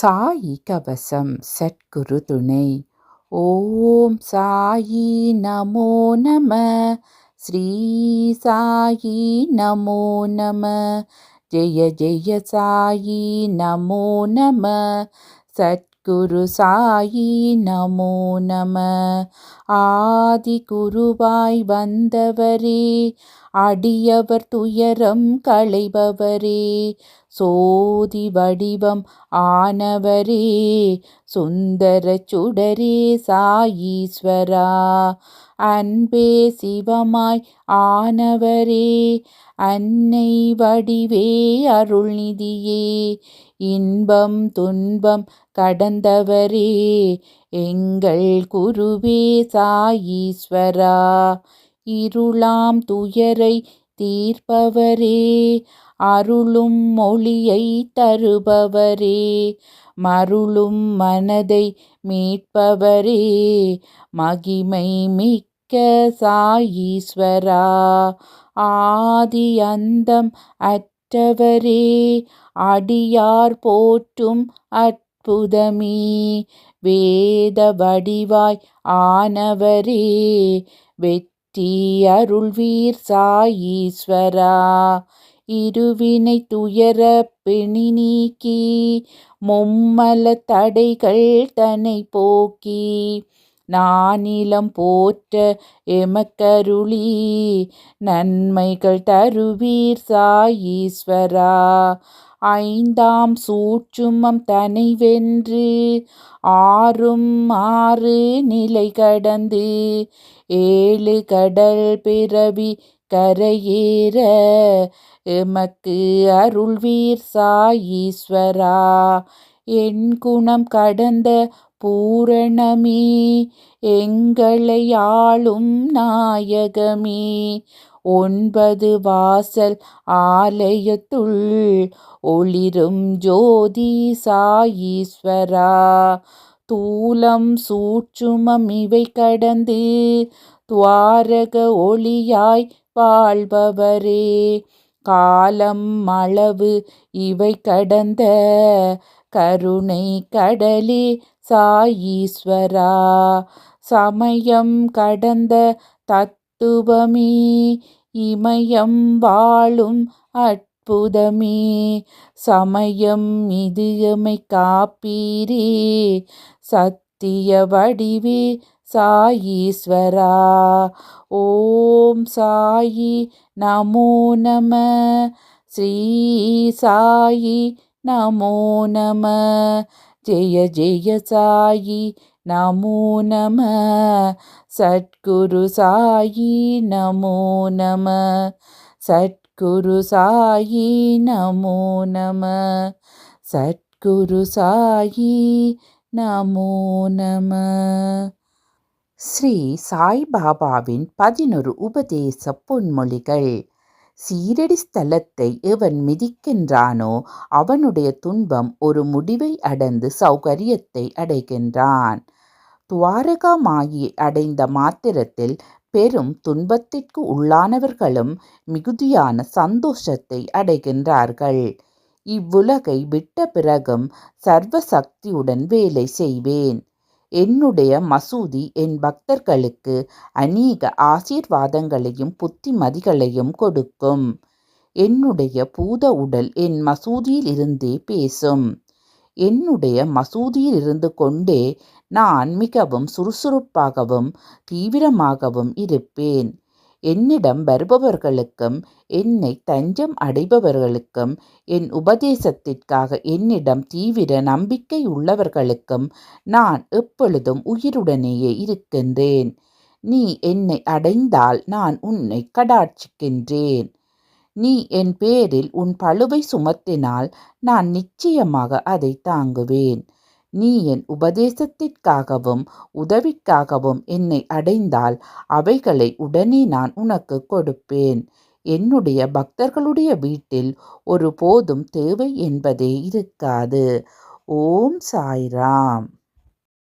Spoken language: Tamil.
சாயி கவசம் சத்குரு துணை. ஓம் சாயி நமோ நம. ஸ்ரீ சாயி நமோ நம. ஜெய ஜெய சாயி நமோ நம. சத் சாயி நமோ நம. ஆதி குருவாய் வந்தவரே அடியவர் துயரம் களைபவரே சோதி வடிவம் ஆனவரே சுந்தர சுடரே சாயீஸ்வரா. அன்பே சிவமாய் ஆனவரே அன்னை வடிவே அருள்நிதியே இன்பம் துன்பம் கடந்தவரே எங்கள் குருவே சாயீஸ்வரா இருளாம் துயரை தீர்ப்பவரே அருளும் மொழியை தருபவரே மருளும் மனதை மீட்பவரே மகிமை மிக்க சாயீஸ்வரா ஆதி அந்தம் அற்றவரே அடியார் போற்றும் அற்புதமே. வேத வடிவாய் ஆனவரே வெற்றி அருள்வீர் சாயீஸ்வரா. இருவினை துயர பிணி நீக்கி மும்மல தடைகள் தனை போக்கி நானிலம் போற்ற எமக்கருளி நன்மைகள் தருவீர் சாயீஸ்வரா. ஐந்தாம் சூட்சுமம் தனை வென்று ஆறும் ஆறு நிலை கடந்து ஏழு கடல் பிறவி கரையேற எமக்கு அருள்வீர் சாயீஸ்வரா. என் குணம் கடந்த பூரணமே எங்களை ஆளும் நாயகமே. ஒன்பது வாசல் ஆலயத்துள் ஒளிரும் ஜோதி சாயீஸ்வரா. தூலம் சூற்றுமம் இவை கடந்து துவாரக ஒளியாய் வாழ்பவரே. காலம் அளவு இவை கடந்த கருணை கடலே சாயீஸ்வரா சமயம் கடந்த தத்துவமே இமயம் வாழும் அற்புதமே சமயம் இது காப்பீரே சத்திய வடிவே சாயீஸ்வரா. ஓம் சாயி நமோ நம ஸ்ரீ சாயி நமோ நம. ஜெய ஜெய சாயி நமோ நம சத்குரு சாயி நமோ நம சத்குரு சாயி நமோ நம சத்குரு சாயி நமோ நம ஸ்ரீ சாய்பாபாவின் பதினொரு உபதேச பொன்மொழிகள்। சீரடி ஸ்தலத்தை எவன் மிதிக்கின்றானோ அவனுடைய துன்பம் ஒரு முடிவை அடைந்து சௌகரியத்தை அடைகின்றான். துவாரகா மாயி அடைந்த மாத்திரத்தில் பெரும் துன்பத்திற்கு உள்ளானவர்களும் மிகுதியான சந்தோஷத்தை அடைகின்றார்கள். இவ்வுலகை விட்ட பிறகும் சர்வ சக்தியுடன் வேலை செய்வேன். என்னுடைய மசூதி என் பக்தர்களுக்கு அநேக ஆசீர்வாதங்களையும் புத்திமதிகளையும் கொடுக்கும். என்னுடைய பூத உடல் என் மசூதியிலிருந்தே பேசும். என்னுடைய மசூதியில் இருந்து கொண்டே நான் மிகவும் சுறுசுறுப்பாகவும் தீவிரமாகவும் இருப்பேன். என்னிடம் வருபவர்களுக்கும் என்னை தஞ்சம் அடைபவர்களுக்கும் என் உபதேசத்திற்காக என்னிடம் தீவிர நம்பிக்கை உள்ளவர்களுக்கும் நான் எப்பொழுதும் உயிருடனேயே இருக்கின்றேன். நீ என்னை அடைந்தால் நான் உன்னை கடாட்சிக்கின்றேன். நீ என் பேரில் உன் பழுவை சுமத்தினால் நான் நிச்சயமாக அதை தாங்குவேன். நீ என் உபதேசத்திற்காகவும் உதவிக்காகவும் என்னை அடைந்தால் அவைகளை உடனே நான் உனக்கு கொடுப்பேன். என்னுடைய பக்தர்களுடைய வீட்டில் ஒரு போதும் தேவை என்பதே இருக்காது. ஓம் சாய்ராம்.